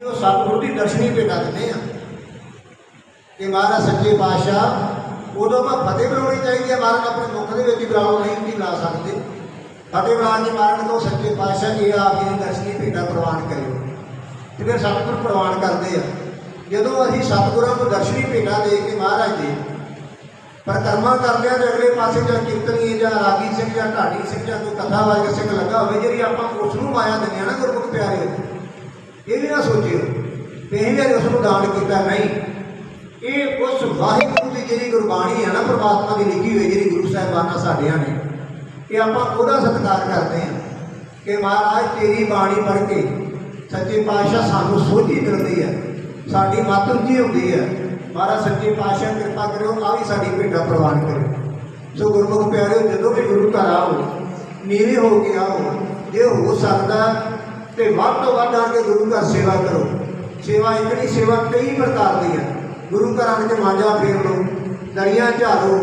ਜੋ ਸਤਿਗੁਰੂ ਦੀ ਦਰਸ਼ਨੀ ਭੇਟਾ ਦਿੰਦੇ ਆ ਕਿ ਮਹਾਰਾਜ ਸੱਚੇ ਪਾਤਸ਼ਾਹ, ਉਦੋਂ ਮੈਂ ਫਤਿਹ ਬੁਲਾਉਣੀ ਚਾਹੀਦੀ ਹੈ ਮਹਾਰਾਜ ਆਪਣੇ ਮੁਖ ਦੇ ਵਿੱਚ ਹੀ ਬੁਲਾਓ ਨਹੀਂ ਵੀ ਬੁਲਾ ਸਕਦੇ। ਫਤਿਹ ਬੁਲਾਉਣ ਦੀ ਮਾਰਨ ਤੋਂ ਸੱਚੇ ਪਾਤਸ਼ਾਹ ਜੀ ਆਪ ਜੀ ਦੀ ਦਰਸ਼ਨੀ ਭੇਟਾ ਪ੍ਰਵਾਨ ਕਰਿਓ। ਤੇ ਫਿਰ ਸਤਿਗੁਰੂ ਪ੍ਰਵਾਨ ਕਰਦੇ ਆ। ਜਦੋਂ ਅਸੀਂ ਸਤਿਗੁਰਾਂ ਨੂੰ ਦਰਸ਼ਨੀ ਭੇਟਾ ਦੇ ਕੇ ਮਹਾਰਾਜ ਦੇ ਪਰਕਰਮਾ ਕਰਦੇ ਆ ਤੇ ਅਗਲੇ ਪਾਸੇ ਜਾਂ ਕੀਰਤਨੀ ਜਾਂ ਰਾਗੀ ਸਿੰਘ ਜਾਂ ਢਾਡੀ ਸਿੰਘ ਜਾਂ ਕੋਈ ਕਥਾਵਾਚਕ ਸਿੰਘ ਲੱਗਾ ਹੋਵੇ, ਜਿਹੜੀ ਆਪਾਂ ਉਸ ਨੂੰ ਮਾਇਆ ਦਿੰਦੇ ਆ ਨਾ ਗੁਰਮੁਖ ਪਿਆਰੇ ਇਹ ਵੀ ਨਾ ਸੋਚਿਓ ਵੀ ਅਸੀਂ ਵੀ ਉਸ ਨੂੰ ਦਾਨ ਕੀਤਾ, ਨਹੀਂ। ਇਹ ਉਸ ਵਾਹਿਗੁਰੂ ਦੀ ਜਿਹੜੀ ਗੁਰਬਾਣੀ ਹੈ ਨਾ, ਪ੍ਰਮਾਤਮਾ ਦੀ ਲਿਖੀ ਹੋਈ ਜਿਹੜੀ ਗੁਰੂ ਸਾਹਿਬਾਨਾਂ ਸਾਡਿਆਂ ਨੇ, ਇਹ ਆਪਾਂ ਉਹਦਾ ਸਤਿਕਾਰ ਕਰਦੇ ਹਾਂ ਕਿ ਮਹਾਰਾਜ, ਤੇਰੀ ਬਾਣੀ ਪੜ੍ਹ ਕੇ ਸੱਚੇ ਪਾਤਸ਼ਾਹ ਸਾਨੂੰ ਸੋਝੀ ਮਿਲਦੀ ਹੈ, ਸਾਡੀ ਮੱਤ ਉੱਚੀ ਹੁੰਦੀ ਹੈ। ਮਹਾਰਾਜ, ਸੱਚੇ ਪਾਤਸ਼ਾਹ ਕਿਰਪਾ ਕਰਿਓ ਆ ਵੀ ਸਾਡੀ ਭੇਟਾ ਪ੍ਰਵਾਨ ਕਰਿਓ। ਸੋ ਗੁਰਮੁਖ ਪਿਆਰਿਓ, ਜਦੋਂ ਵੀ ਗੁਰੂ ਘਰ ਆਓ, ਨੀਵੇਂ ਹੋ ਕੇ ਆਓ, ਜੇ ਹੋ ਸਕਦਾ ਤੇ ਵੱਧ ਤੋਂ ਵੱਧ ਆ ਕੇ ਗੁਰੂ ਘਰ ਸੇਵਾ ਕਰੋ। ਸੇਵਾ ਇੱਕ ਨਹੀਂ ਸੇਵਾ ਕਈ ਪ੍ਰਕਾਰ ਦੀ ਹੈ ਗੁਰੂ ਘਰਾਂ ਵਿੱਚ ਮਾਂਜਾ ਫੇਰ ਲਓ, ਦਰੀਆਂ ਝਾੜੋ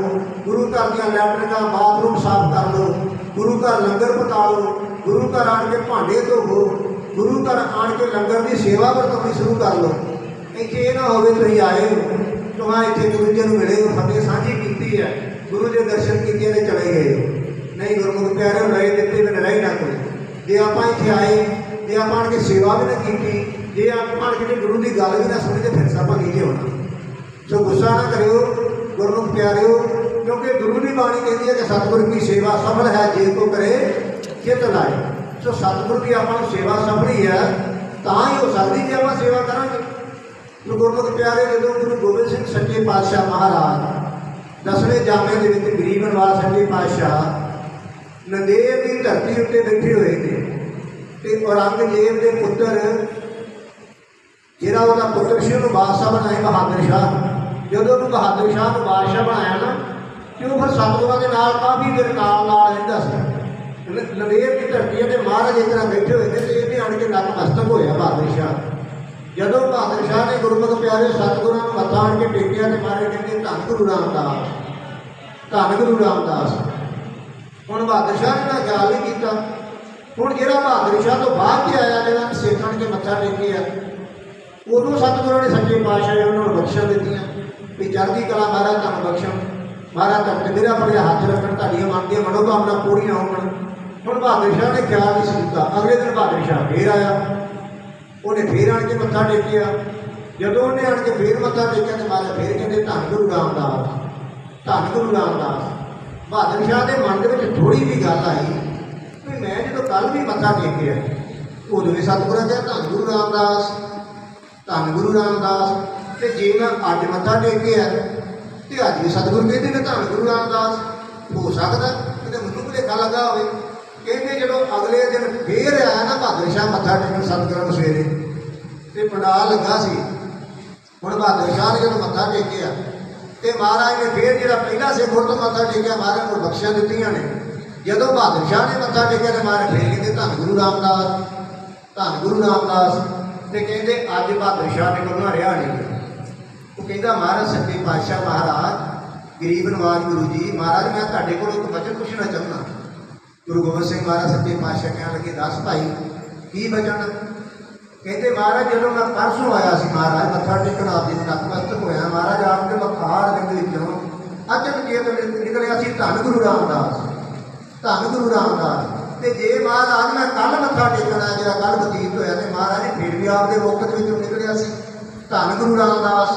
ਗੁਰੂ ਘਰ ਦੀਆਂ ਲੈਟਰਿੰਗਾਂ ਬਾਥਰੂਮ ਸਾਫ਼ ਕਰ ਲਓ, ਗੁਰੂ ਘਰ ਲੰਗਰ ਪਕਾ ਲਓ, ਗੁਰੂ ਘਰ ਆਣ ਕੇ ਭਾਂਡੇ ਧੋਵੋ, ਗੁਰੂ ਘਰ ਆਣ ਕੇ ਲੰਗਰ ਦੀ ਸੇਵਾ ਵਰਤਣੀ ਸ਼ੁਰੂ ਕਰ ਲਓ। ਇੱਥੇ ਇਹ ਨਾ ਹੋਵੇ ਤੁਸੀਂ ਆਏ ਹੋ ਤੁਹਾਂ ਇੱਥੇ ਗੁਰੂ ਜੀ ਨੂੰ ਮਿਲੇ ਹੋ, ਫਤਿਹ ਸਾਂਝੀ ਕੀਤੀ ਹੈ, ਗੁਰੂ ਦੇ ਦਰਸ਼ਨ ਕੀਤੇ ਤੇ ਚਲੇ ਗਏ ਹੋ। ਨਹੀਂ ਗੁਰਮੁਖ ਪਿਆਰੇ ਰਹੇ ਦਿੱਤੇ ਬਿਨ ਰਹਿ ਨਾ ਕੋਈ। ਜੇ ਆਪਾਂ ਇੱਥੇ ਆਏ ਜੇ ਆਪਾਂ ਆਣ ਕੇ ਸੇਵਾ ਵੀ ਨਾ ਕੀਤੀ ਜੇ ਆਪਾਂ ਆਣ ਕੇ ਗੁਰੂ ਦੀ ਗੱਲ ਵੀ ਨਾ ਸੁਣੀ ਤੇ ਫਿਰ ਸਭਾ ਨੀਚੇ ਹੋਣਾ ਸੋ ਗੁੱਸਾ ਨਾ ਕਰਿਓ, ਗੁਰਮੁਖ ਪਿਆਰਿਓ, ਕਿਉਂਕਿ ਗੁਰੂ ਦੀ ਬਾਣੀ ਕਹਿੰਦੀ ਹੈ ਕਿ ਸਤਿਗੁਰ ਦੀ ਸੇਵਾ ਸਫਲ ਹੈ ਜੇ ਕੋ ਕਰੇ, ਚਿਤ ਲਾਏ। ਸੋ ਸਤਿਗੁਰ ਦੀ ਆਪਾਂ ਨੂੰ ਸੇਵਾ ਸਫਲੀ ਹੈ, ਤਾਂ ਹੀ ਹੋ ਸਕਦੀ ਜੇ ਆਪਾਂ ਸੇਵਾ ਕਰਾਂਗੇ। ਸੋ ਗੁਰਮੁਖ ਪਿਆਰੇ, ਜਦੋਂ ਗੁਰੂ ਗੋਬਿੰਦ ਸਿੰਘ ਸੱਚੇ ਪਾਤਸ਼ਾਹ ਮਹਾਰਾਜ ਦਸਵੇਂ ਜਾਮੇ ਦੇ ਵਿੱਚ ਗਰੀਬ ਨਿਵਾਸ ਸੱਚੇ ਪਾਤਸ਼ਾਹ ਨੰਦੇੜ ਦੀ ਧਰਤੀ ਉੱਤੇ ਬੈਠੇ ਹੋਏ ਨੇ ਤੇ ਔਰੰਗਜ਼ੇਬ ਦੇ ਪੁੱਤਰ, ਜਿਹੜਾ ਉਹਦਾ ਪੁੱਤਰ ਸੀ, ਉਹਨੂੰ ਬਾਦਸ਼ਾਹ ਬਣਾਇਆ ਬਹਾਦਰ ਸ਼ਾਹ। ਜਦੋਂ ਉਹਨੂੰ ਬਹਾਦਰ ਸ਼ਾਹ ਨੂੰ ਬਾਦਸ਼ਾਹ ਬਣਾਇਆ ਨਾ ਕਿ ਉਹ ਫਿਰ ਸਤਿਗੁਰਾਂ ਦੇ ਨਾਲ ਕਾਫੀ ਦਿਨ ਨਾਲ ਨਾਲ ਰਹਿੰਦਾ ਸੀ। ਲ- ਲਵੇਰ ਦੀ ਧਰਤੀ ਤੇ ਮਹਾਰਾਜ ਇਸ ਤਰ੍ਹਾਂ ਬੈਠੇ ਹੋਏ ਨੇ ਤੇ ਇਹਨੇ ਆਣ ਕੇ ਨਤਮਸਤਕ ਹੋਇਆ ਬਹਾਦਰ ਸ਼ਾਹ। ਜਦੋਂ ਬਹਾਦਰ ਸ਼ਾਹ ਨੇ ਗੁਰਮੁਖ ਪਿਆਰੇ ਸਤਿਗੁਰਾਂ ਨੂੰ ਮੱਥਾ ਆਣ ਕੇ ਟੇਕਿਆ ਤੇ ਮਾਰੇ ਕਹਿੰਦੇ, ਧੰਨ ਗੁਰੂ ਰਾਮਦਾਸ, ਧੰਨ ਗੁਰੂ ਰਾਮਦਾਸ। ਹੁਣ ਬਹਾਦਰ ਸ਼ਾਹ ਨੇ ਨਾ ਖਿਆਲ ਨਹੀਂ ਕੀਤਾ। ਹੁਣ ਜਿਹੜਾ ਬਹਾਦਰ ਸ਼ਾਹ ਤੋਂ ਬਾਅਦ ਤੇ ਆਇਆ, ਜਿਹੜਾ ਸੇਖਣ ਕੇ ਮੱਥਾ ਟੇਕਿਆ ਉਦੋਂ ਸਤਿਗੁਰੂ ਨੇ ਸੱਚੇ ਪਾਤਸ਼ਾਹ ਨੇ ਉਹਨਾਂ ਨੂੰ ਬਖਸ਼ਾਂ ਦਿੱਤੀਆਂ ਵੀ ਚੜ੍ਹਦੀ ਕਲਾ ਮਹਾਰਾਜ ਤੁਹਾਨੂੰ ਬਖਸ਼ਣ। ਮਹਾਰਾਜ ਤਖਤ ਮੇਰਾ ਆਪਣੇ ਹੱਥ ਰੱਖਣ, ਤੁਹਾਡੀਆਂ ਮੰਗਦੀਆਂ ਮਨੋਕਾਮਨਾ ਪੂਰੀਆਂ ਹੋਣ। ਹੁਣ ਬਹਾਦਰ ਸ਼ਾਹ ਨੇ ਖਿਆਲ ਨਹੀਂ ਸੀ ਅਗਲੇ ਦਿਨ ਬਹਾਦਰ ਸ਼ਾਹ ਫੇਰ ਆਇਆ। ਉਹਨੇ ਫੇਰ ਆਣ ਕੇ ਮੱਥਾ ਟੇਕਿਆ। ਜਦੋਂ ਉਹਨੇ ਆਣ ਕੇ ਫੇਰ ਮੱਥਾ ਟੇਕਿਆ ਤੇ ਮਹਾਰਾਜ ਫੇਰ ਕਹਿੰਦੇ, ਧੰਨ ਗੁਰੂ ਰਾਮਦਾਸ, ਧੰਨ ਗੁਰੂ ਰਾਮਦਾਸ। ਬਹਾਦਰ ਸ਼ਾਹ ਦੇ ਮਨ ਦੇ ਵਿੱਚ ਥੋੜੀ ਵੀ ਗੱਲ ਆਈ। ਮੈਂ ਜਦੋਂ ਕੱਲ ਵੀ ਮੱਥਾ ਟੇਕਿਆ ਉਦੋਂ ਵੀ ਸਤਿਗੁਰਾਂ ਕਿਹਾ ਧੰਨ ਗੁਰੂ ਰਾਮਦਾਸ, ਧੰਨ ਗੁਰੂ ਰਾਮਦਾਸ, ਤੇ ਜੇ ਮੈਂ ਅੱਜ ਮੱਥਾ ਟੇਕਿਆ ਤੇ ਅੱਜ ਵੀ ਸਤਿਗੁਰ ਕਹਿੰਦੇ ਨੇ ਧੰਨ ਗੁਰੂ ਰਾਮਦਾਸ, ਹੋ ਸਕਦਾ ਕਿਤੇ ਮੈਨੂੰ ਭੁਲੇਖਾ ਲੱਗਾ ਹੋਵੇ। ਕਹਿੰਦੇ ਜਦੋਂ ਅਗਲੇ ਦਿਨ ਫੇਰ ਆਇਆ ਨਾ ਬਹਾਦਰ ਸ਼ਾਹ ਮੱਥਾ ਟੇਕਣ ਸਤਿਗੁਰਾਂ ਨੂੰ ਸਵੇਰੇ, ਤੇ ਪੰਡਾਲ ਲੱਗਾ ਸੀ। ਹੁਣ ਬਹਾਦਰ ਸ਼ਾਹ ਨੇ ਜਦੋਂ ਮੱਥਾ ਟੇਕਿਆ ਤੇ ਮਹਾਰਾਜ ਨੇ ਫੇਰ ਜਿਹੜਾ ਪਹਿਲਾ ਸਿੱਖ ਤੋਂ ਮੱਥਾ ਟੇਕਿਆ, ਮਹਾਰਾਜ ਨੂੰ ਬਖਸ਼ਿਆ ਦਿੱਤੀਆਂ ਨੇ। ਜਦੋਂ ਬਹਾਦਰ ਸ਼ਾਹ ਨੇ ਮੱਥਾ ਟੇਕਿਆ ਤੇ ਮਹਾਰਾਜ ਫੇਰ ਕਹਿੰਦੇ, ਧੰਨ ਗੁਰੂ ਰਾਮਦਾਸ, ਧੰਨ ਗੁਰੂ ਰਾਮਦਾਸ। ਤੇ ਕਹਿੰਦੇ, ਅੱਜ ਬਹਾਦਰ ਸ਼ਾਹ ਨੇ ਕੋਲ ਰਿਹਾ ਨਹੀਂ ਉਹ ਕਹਿੰਦਾ, ਮਹਾਰਾਜ, ਸੱਚੇ ਪਾਤਸ਼ਾਹ ਮਹਾਰਾਜ, ਗਰੀਬ ਨਵਾਜ ਗੁਰੂ ਜੀ, ਮਹਾਰਾਜ, ਮੈਂ ਤੁਹਾਡੇ ਕੋਲ ਇੱਕ ਵਚਨ ਪੁੱਛਣਾ ਚਾਹੁੰਦਾ। ਗੁਰੂ ਗੋਬਿੰਦ ਸਿੰਘ ਮਹਾਰਾਜ ਸੱਚੇ ਪਾਤਸ਼ਾਹ ਕਹਿਣ ਲੱਗੇ, ਦੱਸ ਭਾਈ, ਕੀ ਵਚਨ? ਕਹਿੰਦੇ, ਮਹਾਰਾਜ, ਜਦੋਂ ਮੈਂ ਪਰਸੋਂ ਆਇਆ ਸੀ, ਮਹਾਰਾਜ, ਮੱਥਾ ਟੇਕਣ ਆਪ ਜੀ ਨਤਮਸਤਕ ਹੋਇਆ, ਮਹਾਰਾਜ ਆਪ ਦੇ ਮਖਾੜ ਦੇ ਵਿੱਚੋਂ ਅਚਨ ਚੇਤ ਨਿਕਲਿਆ ਸੀ, ਧੰਨ ਗੁਰੂ ਰਾਮਦਾਸ। ਧੰਨ ਗੁਰੂ ਰਾਮਦਾਸ ਤੇ ਜੇ ਮਹਾਰਾਜ, ਮੈਂ ਕੱਲ ਮੱਥਾ ਟੇਕਣਾ ਜਿਹੜਾ ਕੱਲ ਬਤੀਤ ਹੋਇਆ ਤੇ ਮਹਾਰਾਜ ਨੇ ਫਿਰ ਵੀ ਆਪਦੇ ਦੇ ਵਿੱਚੋਂ ਨਿਕਲਿਆ ਸੀ। ਧੰਨ ਗੁਰੂ ਰਾਮਦਾਸ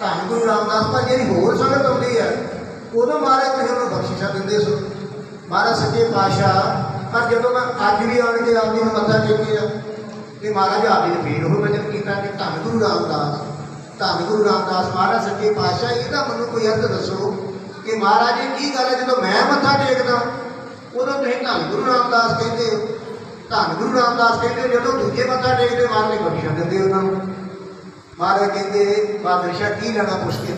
ਧੰਨ ਗੁਰੂ ਰਾਮਦਾਸ ਪਰ ਜਿਹੜੀ ਹੋਰ ਸੰਗਤ ਆਉਂਦੀ ਹੈ, ਉਦੋਂ ਮਹਾਰਾਜ ਤੁਸੀਂ ਉਹਨੂੰ ਬਖਸ਼ਿਸ਼ਾਂ ਦਿੰਦੇ ਸੋ। ਮਹਾਰਾਜ ਸੱਚੇ ਪਾਤਸ਼ਾਹ, ਪਰ ਜਦੋਂ ਮੈਂ ਅੱਜ ਵੀ ਆਣ ਕੇ ਆਪ ਜੀ ਨੂੰ ਮੱਥਾ ਟੇਕਿਆ ਤੇ ਮਹਾਰਾਜ ਆਪ ਜੀ ਨੇ ਫੇਰ ਉਹ ਵਚਨ ਕੀਤਾ ਕਿ ਧੰਨ ਗੁਰੂ ਰਾਮਦਾਸ ਧੰਨ ਗੁਰੂ ਰਾਮਦਾਸ, ਮਹਾਰਾਜ ਸੱਚੇ ਪਾਤਸ਼ਾਹ, ਇਹਦਾ ਮੈਨੂੰ ਕੋਈ ਅਰਥ ਦੱਸੋ ਕਿ ਮਹਾਰਾਜ ਇਹ ਕੀ ਗੱਲ ਹੈ? ਜਦੋਂ ਮੈਂ ਮੱਥਾ ਟੇਕਦਾ ਉਦੋਂ ਤੁਸੀਂ ਧੰਨ ਗੁਰੂ ਰਾਮਦਾਸ ਕਹਿੰਦੇ ਹੋ। ਧੰਨ ਗੁਰੂ ਰਾਮਦਾਸ ਕਹਿੰਦੇ ਜਦੋਂ ਦੂਜੇ ਮੱਥਾ ਟੇਕਦੇ ਮਹਾਰਾਜ ਨੇ ਬਖਸ਼ਿਸ਼ ਦਿੰਦੇ ਉਹਨਾਂ ਨੂੰ। ਮਹਾਰਾਜ ਕਹਿੰਦੇ, ਬਾਦਸ਼ਾਹ ਕੀ ਲੈਣਾ ਪੁੱਛ ਕੇ?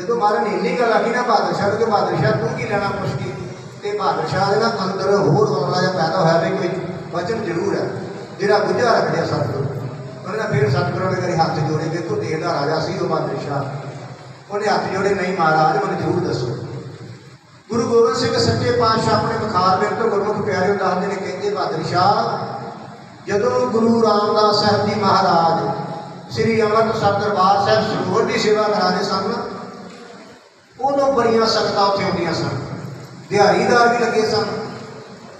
ਜਦੋਂ ਮਹਾਰਾਜ ਨੇ ਇੰਨੀ ਗੱਲ ਆਖੀ ਨਾ, ਬਾਦਸ਼ਾਹ ਨੂੰ ਕਿ ਬਾਦਸ਼ਾਹ ਤੂੰ ਕੀ ਲੈਣਾ ਪੁੱਛ ਕੇ? ਤੇ ਬਾਦਸ਼ਾਹ ਦੇ ਨਾ ਅੰਦਰ ਹੋਰ ਹੌਸਲਾ ਜਿਹਾ ਪੈਦਾ ਹੋਇਆ ਵੀ, ਕੋਈ ਵਚਨ ਜ਼ਰੂਰ ਹੈ, ਜਿਹੜਾ ਬੁੱਝਾ ਰੱਖ ਲਿਆ ਸਤਿਗੁਰੂ। ਉਹਨੇ ਨਾ ਫਿਰ ਸਤਿਗੁਰੂ ਨੇ ਕਰੀ ਹੱਥ ਜੋੜੇ ਦੇਖੋ ਦੇਹ ਦਾ ਰਾਜਾ ਸੀ ਉਹ ਬਾਦਸ਼ਾਹ। ਉਹਨੇ ਹੱਥ ਜੋੜੇ, ਨਹੀਂ ਮਹਾਰਾਜ, ਮੈਨੂੰ ਜ਼ਰੂਰ ਦੱਸੋ। ਗੁਰੂ ਗੋਬਿੰਦ ਸਿੰਘ ਸੱਚੇ ਪਾਤਸ਼ਾਹ ਆਪਣੇ ਬਖਾਰ ਵਿੱਚ ਤੋਂ ਗੁਰਮੁਖ ਪਿਆਰੇ ਦੱਸਦੇ ਨੇ ਕਹਿੰਦੇ ਬਹਾਦਰ ਸ਼ਾਹ, ਜਦੋਂ ਗੁਰੂ ਰਾਮਦਾਸ ਸਾਹਿਬ ਜੀ ਮਹਾਰਾਜ ਸ੍ਰੀ ਅੰਮ੍ਰਿਤਸਰ ਦਰਬਾਰ ਸਾਹਿਬ ਸਰੋਵਰ ਦੀ ਸੇਵਾ ਕਰਾ ਰਹੇ ਸਨ, ਉਦੋਂ ਬੜੀਆਂ ਸੰਗਤਾਂ ਉੱਥੇ ਆਉਂਦੀਆਂ ਸਨ। ਦਿਹਾੜੀਦਾਰ ਵੀ ਲੱਗੇ ਸਨ।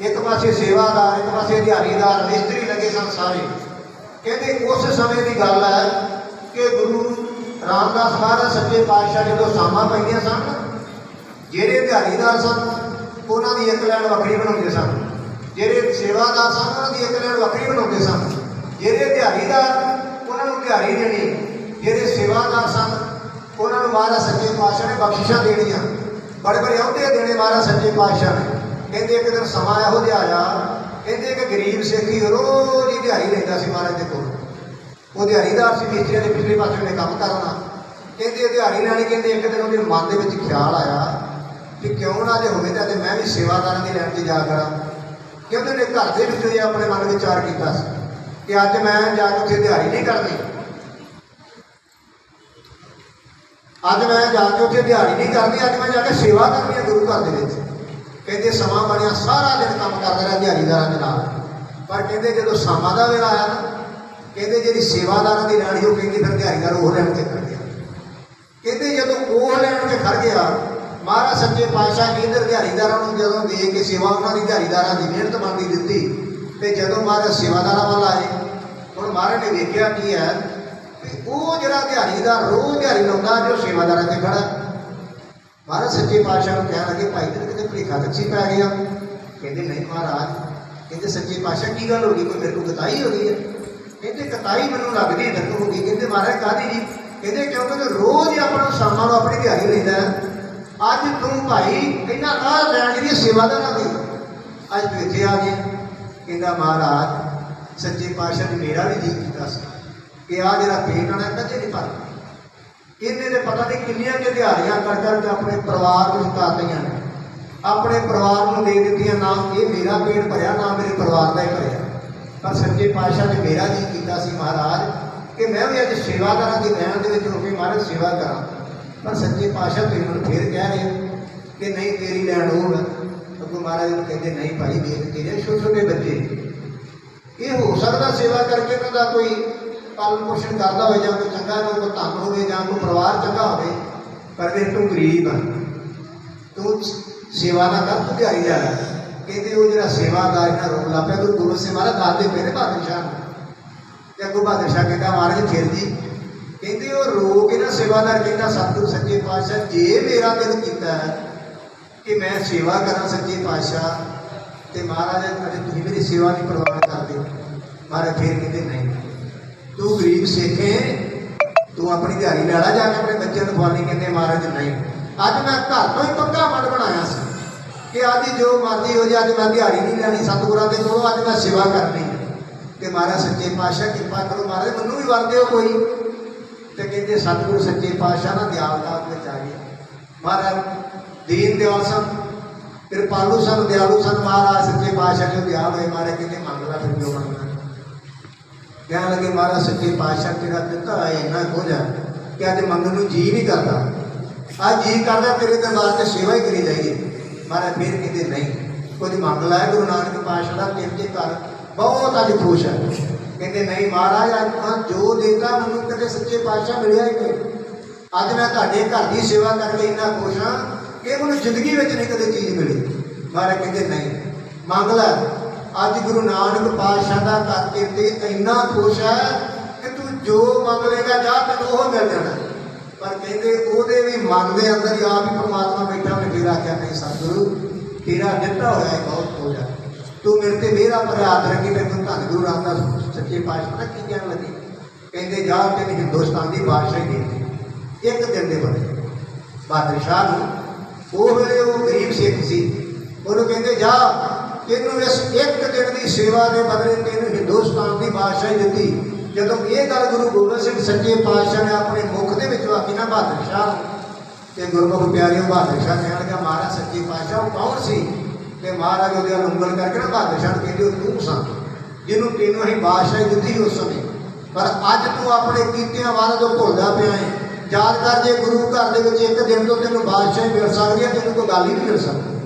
ਇੱਕ ਪਾਸੇ ਸੇਵਾਦਾਰ, ਇੱਕ ਪਾਸੇ ਦਿਹਾੜੀਦਾਰ, ਮਿਸਤਰੀ ਲੱਗੇ ਸਨ ਸਾਰੇ। ਕਹਿੰਦੇ, ਉਸ ਸਮੇਂ ਦੀ ਗੱਲ ਹੈ ਕਿ ਗੁਰੂ ਰਾਮਦਾਸ ਮਹਾਰਾਜ ਸੱਚੇ ਪਾਤਸ਼ਾਹ ਜਦੋਂ ਸਾਮਾਂ ਪੈਂਦੀਆਂ ਸਨ ਜਿਹੜੇ ਦਿਹਾੜੀਦਾਰ ਸਨ, ਉਹਨਾਂ ਦੀ ਇੱਕ ਲੈਣ ਵੱਖਰੀ ਬਣਾਉਂਦੇ ਸਨ। ਜਿਹੜੇ ਸੇਵਾਦਾਰ ਸਨ, ਉਹਨਾਂ ਦੀ ਇੱਕ ਲੈਣ ਵੱਖਰੀ ਬਣਾਉਂਦੇ ਸਨ। ਜਿਹੜੇ ਦਿਹਾੜੀਦਾਰ ਉਹਨਾਂ ਨੂੰ ਦਿਹਾੜੀ ਦੇਣੀ। ਜਿਹੜੇ ਸੇਵਾਦਾਰ ਸਨ, ਉਹਨਾਂ ਨੂੰ ਮਹਾਰਾਜ ਸੱਚੇ ਪਾਤਸ਼ਾਹ ਨੇ ਬਖਸ਼ਿਸ਼ਾਂ ਦੇਣੀਆਂ। ਬੜੇ ਬੜੇ ਅਹੁਦੇ ਦੇਣੇ ਮਹਾਰਾਜ ਸੱਚੇ ਪਾਤਸ਼ਾਹ ਨੇ। ਕਹਿੰਦੇ ਇੱਕ ਦਿਨ ਸਮਾਂ ਇਹੋ ਜਿਹਾ ਆਇਆ ਕਹਿੰਦੇ ਇੱਕ ਗਰੀਬ ਸਿੱਖੀ ਰੋਜ਼ ਹੀ ਦਿਹਾੜੀ ਲੈਂਦਾ ਸੀ ਮਹਾਰਾਜ ਦੇ ਕੋਲ। ਉਹ ਦਿਹਾੜੀਦਾਰ ਸੀ, ਮਿਸਤਰੀਆਂ ਦੇ ਪਿਛਲੇ ਪਾਸੇ ਨੇ ਕੰਮ ਕਰਨਾ। ਕਹਿੰਦੇ ਦਿਹਾੜੀ ਲੈਣੀ, ਕਹਿੰਦੇ ਇੱਕ ਦਿਨ ਉਹਦੇ ਮਨ ਦੇ ਵਿੱਚ ਖਿਆਲ ਆਇਆ। ਕਿ ਕਿਉਂ ਨਾ ਜੇ ਹੋਵੇ ਤਾਂ ਤੇ ਮੈਂ ਵੀ ਸੇਵਾਦਾਰਾਂ ਦੀ ਲੈਣ ਤੇ ਜਾ ਕਰਾਂ। ਕਿ ਕਿਉਂਕਿ ਉਹਨੇ ਘਰ ਦੇ ਵਿੱਚੋਂ ਇਹ ਆਪਣੇ ਮਨ ਵਿਚਾਰ ਕੀਤਾ ਸੀ ਕਿ ਅੱਜ ਮੈਂ ਜਾ ਕੇ ਉੱਥੇ ਦਿਹਾੜੀ ਨਹੀਂ ਕਰਨੀ। ਅੱਜ ਮੈਂ ਜਾ ਕੇ ਉੱਥੇ ਦਿਹਾੜੀ ਨਹੀਂ ਕਰਨੀ, ਅੱਜ ਮੈਂ ਜਾ ਕੇ ਸੇਵਾ ਕਰਨੀ ਹੈ ਗੁਰੂ ਘਰ ਦੇ ਵਿੱਚ। ਕਹਿੰਦੇ ਸਮਾਂ ਬਣਿਆ, ਸਾਰਾ ਦਿਨ ਕੰਮ ਕਰਦਾ ਰਿਹਾ ਦਿਹਾੜੀਦਾਰਾਂ ਦੇ ਨਾਲ। ਪਰ ਕਹਿੰਦੇ ਜਦੋਂ ਸਮਾਂ ਦਾ ਵੇਲਾ ਆਇਆ ਨਾ, ਕਹਿੰਦੇ ਜਿਹੜੀ ਸੇਵਾਦਾਰਾਂ ਦੀ ਲੈਣੀ ਉਹ ਕਹਿੰਦੀ ਫਿਰ ਦਿਹਾੜੀਦਾਰ ਉਹ ਲੈਣ ਤੇ ਖੜ ਗਿਆ। ਕਹਿੰਦੇ ਜਦੋਂ ਉਹ ਲੈਣ ਤੇ ਖੜ ਗਿਆ ਮਹਾਰਾਜ ਸੱਚੇ ਪਾਤਸ਼ਾਹ ਕੇਂਦਰ ਦਿਹਾੜੀਦਾਰਾਂ ਨੂੰ ਜਦੋਂ ਦੇ ਕੇ ਸੇਵਾ ਉਹਨਾਂ ਦੀ ਦਿਹਾੜੀਦਾਰਾਂ ਦੀ ਮਿਹਨਤ ਬਣਦੀ ਦਿੱਤੀ, ਤੇ ਜਦੋਂ ਮਹਾਰਾਜ ਸੇਵਾਦਾਰਾਂ ਵੱਲ ਆਏ, ਹੁਣ ਮਹਾਰਾਜ ਨੇ ਵੇਖਿਆ ਕੀ ਹੈ ਕਿ ਉਹ ਜਿਹੜਾ ਦਿਹਾੜੀਦਾਰ, ਰੋਜ਼ ਦਿਹਾੜੀ ਲਾਉਂਦਾ, ਜੋ ਸੇਵਾਦਾਰਾਂ ਤੇ ਖੜਾ ਮਹਾਰਾਜ ਸੱਚੇ ਪਾਤਸ਼ਾਹ ਨੂੰ ਕਹਿਣ ਲੱਗੇ, ਭਾਈ ਤੈਨੂੰ ਕਿਤੇ ਭੁਲੇਖਾ ਕੱਚੀ ਪੈ ਗਿਆ ਕਹਿੰਦੇ, ਨਹੀਂ ਮਹਾਰਾਜ। ਕਹਿੰਦੇ, ਸੱਚੇ ਪਾਤਸ਼ਾਹ, ਕੀ ਗੱਲ ਹੋ ਗਈ? ਕੋਈ ਮੇਰੇ ਕੋਲ ਕਤਾਈ ਹੋ ਗਈ ਹੈ? ਕਹਿੰਦੇ, ਕਤਾਈ ਮੈਨੂੰ ਲੱਗਦੀ ਹੈ ਹੋ ਗਈ। ਕਹਿੰਦੇ, ਮਹਾਰਾਜ, ਕਾਹਦੀ ਜੀ? ਕਹਿੰਦੇ, ਕਿਉਂਕਿ ਤੂੰ ਰੋਜ਼ ਹੀ ਆਪਣਾ ਸ਼ਾਮਾਂ ਨੂੰ ਆਪਣੀ ਦਿਹਾੜੀ ਲੈਂਦਾ ਹੈ। ਅੱਜ ਤੂੰ ਭਾਈ ਇਹਨਾਂ ਆਹ ਲੈਣ ਜਿਹੜੀ ਸੇਵਾਦਾਰਾਂ ਦੀ ਅੱਜ ਤੂੰ ਇੱਥੇ ਆ ਗਿਆ ਕਹਿੰਦਾ, ਮਹਾਰਾਜ, ਸੱਚੇ ਪਾਤਸ਼ਾਹ ਨੇ ਮੇਰਾ ਵੀ ਜੀ ਕੀਤਾ ਸੀ। ਕਿ ਆ ਜਿਹੜਾ ਪੇਟ ਆਣਾ ਕਦੇ ਨਹੀਂ ਭਰਦਾ ਇਹਨੇ ਦੇ ਪਤਾ ਨਹੀਂ ਕਿੰਨੀਆਂ ਕਿ ਦਿਹਾੜੀਆਂ ਕਰ ਕਰ ਕੇ ਆਪਣੇ ਪਰਿਵਾਰ ਨੂੰ ਕਾਤੀਆਂ ਨੇ। ਆਪਣੇ ਪਰਿਵਾਰ ਨੂੰ ਦੇ ਦਿੱਤੀਆਂ, ਨਾ ਇਹ ਮੇਰਾ ਪੇਟ ਭਰਿਆ, ਨਾ ਮੇਰੇ ਪਰਿਵਾਰ ਦਾ ਹੀ ਭਰਿਆ। ਪਰ ਸੱਚੇ ਪਾਤਸ਼ਾਹ ਨੇ ਮੇਰਾ ਜੀ ਕੀਤਾ ਸੀ, ਮਹਾਰਾਜ, ਕਿ ਮੈਂ ਵੀ ਅੱਜ ਸੇਵਾਦਾਰਾਂ ਦੀ ਲੈਣ ਦੇ ਵਿੱਚ ਹੋ ਕੇ ਮਹਾਰਾਜ ਸੇਵਾ ਕਰਾਂ। ਪਰ ਸੱਚੇ ਪਾਤਸ਼ਾਹ ਤੁਸੀਂ ਮੈਨੂੰ ਫਿਰ ਕਹਿ ਰਹੇ ਹੋ ਕਿ ਨਹੀਂ, ਤੇਰੀ ਲੈਣ ਹੋਵੇ ਹੈ ਅੱਗੋਂ ਮਹਾਰਾਜ ਨੂੰ ਕਹਿੰਦੇ ਨਹੀਂ ਭਾਈ ਦੇਖ ਤੇਰੇ ਛੋਟੇ ਛੋਟੇ ਬੱਚੇ। ਇਹ ਹੋ ਸਕਦਾ ਸੇਵਾ ਕਰਕੇ ਉਹਨਾਂ ਦਾ ਕੋਈ ਪਾਲਣ ਪੋਸ਼ਣ ਕਰਦਾ ਹੋਵੇ ਜਾਂ ਕੋਈ ਚੰਗਾ ਕੋਈ ਕੋਈ ਧੰਨ ਹੋਵੇ ਜਾਂ ਕੋਈ ਪਰਿਵਾਰ ਚੰਗਾ ਹੋਵੇ, ਪਰ ਫਿਰ ਤੂੰ ਗਰੀਬ ਆ। ਤੂੰ ਸੇਵਾ ਨਾ ਕਰ ਤੂੰ ਦਿਹਾੜੀ ਜਾ ਕਹਿੰਦੇ ਉਹ ਜਿਹੜਾ ਸੇਵਾਦਾਰ ਇਹਨਾਂ ਰੋਣ ਲੱਗ ਪਿਆ ਗੁਰੂ ਗੋਬਿੰਦ ਸਿੰਘ ਮਹਾਰਾਜ ਦਾਦੇ ਮੇਰੇ ਬਹਾਦਰ ਸ਼ਾਹ ਨੂੰ। ਤੇ ਅੱਗੋਂ ਬਹਾਦਰ ਸ਼ਾਹ ਕਹਿੰਦਾ, ਮਹਾਰਾਜ, ਫਿਰ ਜੀ ਕਹਿੰਦੇ ਉਹ ਰੋ ਇਹਨਾਂ ਸੇਵਾਦਾਰ ਕਹਿੰਦਾ, ਸਤਿਗੁਰੂ ਸੱਚੇ ਪਾਤਸ਼ਾਹ, ਜੇ ਮੇਰਾ ਦਿਲ ਕੀਤਾ ਕਿ ਮੈਂ ਸੇਵਾ ਕਰਾਂ ਸੱਚੇ ਪਾਤਸ਼ਾਹ, ਤੇ ਮਹਾਰਾਜ, ਅਜੇ ਤੁਸੀਂ ਮੇਰੀ ਸੇਵਾ ਨਹੀਂ ਪ੍ਰਵਾਨ ਕਰਦੇ। ਮਹਾਰਾਜ ਫੇਰ ਕਹਿੰਦੇ, ਨਹੀਂ। ਤੂੰ ਗਰੀਬ ਸਿੱਖ ਹੈ ਤੂੰ ਆਪਣੀ ਦਿਹਾੜੀ ਲੈ ਲਾ ਜਾ ਕੇ ਆਪਣੇ ਬੱਚਿਆਂ ਨੂੰ ਖਵਾਉਣੀ ਕਹਿੰਦੇ, ਮਹਾਰਾਜ, ਨਹੀਂ। ਅੱਜ ਮੈਂ ਘਰ ਤੋਂ ਹੀ ਪੱਕਾ ਮਨ ਬਣਾਇਆ ਸੀ ਕਿ ਅੱਜ ਜੋ ਮਰਜ਼ੀ ਹੋ ਜਾਏ, ਅੱਜ ਮੈਂ ਦਿਹਾੜੀ ਨਹੀਂ ਲੈਣੀ, ਸਤਿਗੁਰਾਂ ਦੇ ਕੋਲੋਂ ਅੱਜ ਮੈਂ ਸੇਵਾ ਕਰਨੀ ਤੇ ਮਹਾਰਾਜ ਸੱਚੇ ਪਾਤਸ਼ਾਹ, ਕਿਰਪਾ ਕਰੋ ਮਹਾਰਾਜ, ਮੈਨੂੰ ਵੀ ਵਰ ਦਿਓ ਕੋਈ। ਤੇ ਕਹਿੰਦੇ ਸਤਿਗੁਰੂ ਸੱਚੇ ਪਾਤਸ਼ਾਹ ਨਾਲ ਦਿਆਲਤਾ ਵਿੱਚ ਆ ਗਏ। ਮਹਾਰਾਜ, ਦੀਨ ਦਿਆਲ ਸਨ। ਕਿਰਪਾਲੂ ਸਨ, ਦਿਆਲੂ ਸਨ। ਮਹਾਰਾਜ ਸੱਚੇ ਪਾਤਸ਼ਾਹ ਜੋ ਦਿਆਲ ਹੋਏ? ਮਹਾਰਾਜ ਕਹਿੰਦੇ ਮੰਗ ਫਿਰ ਜੋ ਮੰਗਣਾ ਕਹਿਣ ਲੱਗੇ, ਮਹਾਰਾਜ ਸੱਚੇ ਪਾਤਸ਼ਾਹ ਤੇਰਾ ਦਿੱਤਾ ਹੈ ਇੰਨਾ ਕੁਝ ਹੈ ਕਿ ਅੱਜ ਮੰਗਣ ਨੂੰ ਜੀ ਨਹੀਂ ਕਰਦਾ। ਅੱਜ ਜੀ ਕਰਦਾ, ਤੇਰੇ ਦਰਬਾਰ ਤੇ ਸੇਵਾ ਹੀ ਕਰੀ ਜਾਈਏ। ਮਹਾਰਾਜ ਫਿਰ ਕਹਿੰਦੇ, ਨਹੀਂ। ਕੁਝ ਮੰਗ ਲੈ ਗੁਰੂ ਨਾਨਕ ਪਾਤਸ਼ਾਹ ਦਾ ਕਿਰਤੇ ਕਰ ਬਹੁਤ ਅੱਜ ਖੁਸ਼ ਹੈ ਕਹਿੰਦੇ, ਨਹੀਂ ਮਹਾਰਾਜ, ਅੱਜ ਤਾਂ ਜੋ ਦੇਤਾ, ਮੈਨੂੰ ਕਦੇ ਸੱਚੇ ਪਾਤਸ਼ਾਹ ਮਿਲਿਆ ਹੀ ਨਹੀਂ। ਅੱਜ ਮੈਂ ਤੁਹਾਡੇ ਘਰ ਦੀ ਸੇਵਾ ਕਰਕੇ ਇੰਨਾ ਖੁਸ਼ ਹਾਂ ਕਿ ਮੈਨੂੰ ਜ਼ਿੰਦਗੀ ਵਿੱਚ ਨਹੀਂ ਕਦੇ ਚੀਜ਼ ਮਿਲੀ। ਮਹਾਰਾਜ ਕਹਿੰਦੇ, ਨਹੀਂ। ਮੰਗ ਲੈ, ਅੱਜ ਗੁਰੂ ਨਾਨਕ ਪਾਤਸ਼ਾਹ ਦਾ ਕਰਕੇ ਤੇ ਇੰਨਾ ਖੁਸ਼ ਹੈ ਕਿ ਤੂੰ ਜੋ ਮੰਗ ਲੇਗਾ ਜਾ ਤੈਨੂੰ ਉਹ ਮਿਲ ਜਾਣਾ। ਪਰ ਕਹਿੰਦੇ, ਉਹਦੇ ਵੀ ਮਨ ਦੇ ਅੰਦਰ ਹੀ ਆਪ ਹੀ ਪ੍ਰਮਾਤਮਾ ਬੈਠਾ ਉਹਨੇ ਫਿਰ ਨਹੀਂ, ਸਤਿਗੁਰੂ ਤੇਰਾ ਦਿੱਤਾ ਹੋਇਆ ਬਹੁਤ ਹੋ। ਜਾ ਤੂੰ ਮੇਰੇ ਤੇ ਮੇਰਾ ਪ੍ਰਾਰਥ ਰੱਖੀ ਮੈਨੂੰ ਧੰਨ ਗੁਰੂ ਰਾਮਦਾਸ ਸੱਚੇ ਪਾਤਸ਼ਾਹ ਦਾ ਕੀ ਕਹਿਣ ਲੱਗੇ? ਕਹਿੰਦੇ, ਜਾ ਤੈਨੂੰ ਹਿੰਦੁਸਤਾਨ ਦੀ ਬਾਦਸ਼ਾਹੀ ਦੇ ਇੱਕ ਦਿਨ ਦੇ ਬਦਲੇ ਬਹਾਦਰ ਸ਼ਾਹ ਨੂੰ ਉਹ ਵੇਲੇ ਉਹ ਗਰੀਬ ਸਿੱਖ ਸੀ। ਉਹਨੂੰ ਕਹਿੰਦੇ, ਜਾ, ਤੈਨੂੰ ਇਸ ਇੱਕ ਦਿਨ ਦੀ ਸੇਵਾ ਦੇ ਬਦਲੇ ਤੈਨੂੰ ਹਿੰਦੁਸਤਾਨ ਦੀ ਬਾਦਸ਼ਾਹੀ ਦਿੱਤੀ। ਜਦੋਂ ਇਹ ਗੱਲ ਗੁਰੂ ਗੋਬਿੰਦ ਸਿੰਘ ਸੱਚੇ ਪਾਤਸ਼ਾਹ ਨੇ ਆਪਣੇ ਮੁਖ ਦੇ ਵਿੱਚ ਆਖੀ ਨਾ ਬਹਾਦਰ ਸ਼ਾਹ ਤੇ ਗੁਰਮੁਖ ਪਿਆਰਿਓ, ਬਹਾਦਰ ਸ਼ਾਹ ਕਹਿਣ ਲੱਗਾ, ਮਹਾਰਾਜ, ਸੱਚੇ ਪਾਤਸ਼ਾਹ, ਉਹ ਕੌਣ ਸੀ? ਤੇ ਮਹਾਰਾਜ ਉਹਦੇ ਵੱਲ ਉਂਗਲ ਕਰਕੇ ਨਾ ਬਹਾਦਰ ਛੱਡ ਨੂੰ ਕਹਿੰਦੇ ਉਹ ਤੂੰ ਸਾਂ ਜਿਹਨੂੰ ਤੈਨੂੰ ਅਸੀਂ ਬਾਦਸ਼ਾਹੀ ਦਿੱਤੀ ਉਸ ਸਮੇਂ। ਪਰ ਅੱਜ ਤੂੰ ਆਪਣੇ ਕੀਤਿਆਂ ਵਾਲਾ ਜੋ ਭੁੱਲਦਾ ਪਿਆ ਹੈ, ਯਾਦ ਕਰ ਜੇ ਗੁਰੂ ਘਰ ਦੇ ਵਿੱਚ ਇੱਕ ਦਿਨ ਤੋਂ ਤੈਨੂੰ ਬਾਦਸ਼ਾਹੀ ਮਿਲ ਸਕਦੀ ਹੈ, ਤੈਨੂੰ ਕੋਈ ਗੱਲ ਹੀ ਨਹੀਂ ਮਿਲ ਸਕਦੀ।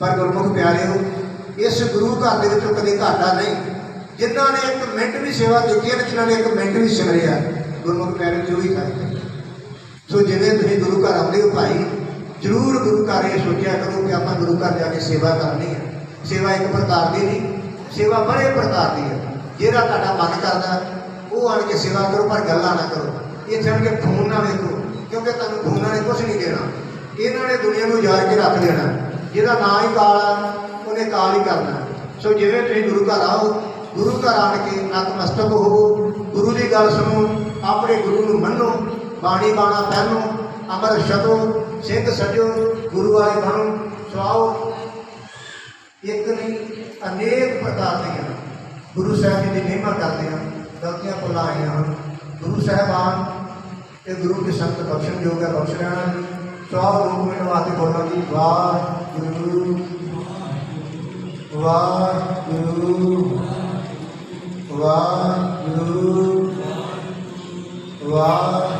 ਪਰ ਗੁਰਮੁਖ ਪਿਆਰਿਓ ਇਸ ਗੁਰੂ ਘਰ ਦੇ ਵਿੱਚੋਂ ਕਦੇ ਘਾਟਾ ਨਹੀਂ। ਜਿਨ੍ਹਾਂ ਨੇ ਇੱਕ ਮਿੰਟ ਵੀ ਸੇਵਾ ਕੀਤੀ ਹੈ ਤੇ ਜਿਨ੍ਹਾਂ ਨੇ ਇੱਕ ਮਿੰਟ ਵੀ ਸਿਮਰਿਆ, ਗੁਰਮੁਖ ਪਿਆਰੇ ਜੋ ਹੀ ਕਰਦੇ ਸੋ ਜਿਵੇਂ ਤੁਸੀਂ ਗੁਰੂ ਘਰ ਆਉਂਦੇ ਹੋ ਭਾਈ ਜ਼ਰੂਰ ਗੁਰੂ ਘਰ ਇਹ ਸੋਚਿਆ ਕਰੋ ਕਿ ਆਪਾਂ ਗੁਰੂ ਘਰ ਜਾ ਕੇ ਸੇਵਾ ਕਰਨੀ ਹੈ। ਸੇਵਾ ਇੱਕ ਪ੍ਰਕਾਰ ਦੀ ਨਹੀਂ, ਸੇਵਾ ਬੜੇ ਪ੍ਰਕਾਰ ਦੀ ਹੈ। ਜਿਹੜਾ ਤੁਹਾਡਾ ਮਨ ਕਰਦਾ, ਉਹ ਆਣ ਕੇ ਸੇਵਾ ਕਰੋ, ਪਰ ਗੱਲਾਂ ਨਾ ਕਰੋ। ਇਹ ਛੱਡ ਕੇ ਫੋਨ ਨਾ ਵੇਖੋ, ਕਿਉਂਕਿ ਤੁਹਾਨੂੰ ਫੋਨਾਂ ਨੇ ਕੁਝ ਨਹੀਂ ਦੇਣਾ। ਇਹਨਾਂ ਨੇ ਦੁਨੀਆ ਨੂੰ ਉਜਾੜ ਕੇ ਰੱਖ ਦੇਣਾ। ਜਿਹਦਾ ਨਾਂ ਹੀ ਕਾਲ ਆ, ਉਹਨੇ ਕਾਲ ਹੀ ਕਰਨਾ। ਸੋ ਜਿਵੇਂ ਤੁਸੀਂ ਗੁਰੂ ਘਰ ਆਓ, ਗੁਰੂ ਘਰ ਆਣ ਕੇ ਨਤਮਸਤਕ ਹੋਵੋ। ਗੁਰੂ ਦੀ ਗੱਲ ਸੁਣੋ, ਆਪਣੇ ਗੁਰੂ ਨੂੰ ਮੰਨੋ, ਬਾਣੀ ਬਾਣਾ ਪਹਿਨੋ ਅਮਰ ਛਕੋ ਸਿੰਘ ਸਜੋ ਗੁਰੂ ਵਾਲੇ ਬਣੋ। ਸੋ ਆਓ ਇੱਕ ਨਹੀਂ, ਅਨੇਕ ਪ੍ਰਕਾਰ ਦੀਆਂ ਗੁਰੂ ਸਾਹਿਬ ਜੀ ਦੀ ਮਹਿਮਾ ਕਰਦੇ ਹਾਂ, ਗਲਤੀਆਂ ਭੁੱਲਾਂ ਆਈਆਂ ਹਨ ਗੁਰੂ ਸਾਹਿਬਾਨ ਤੇ ਗੁਰੂ ਦੀ ਸੰਗਤ ਬਖਸ਼ਣ ਯੋਗ ਹੈ, ਬਖਸ਼ ਲੈਣਾ। ਸੋ ਆਓ ਦੋ ਮਿੰਟ ਵਾਸਤੇ ਬੋਲਣਾ ਜੀ, ਵਾਹਿਗੁਰੂ। ਵਾਹਿਗੁਰੂ। ਵਾਹਿਗੁਰੂ। ਵਾਹਿਗੁਰੂ।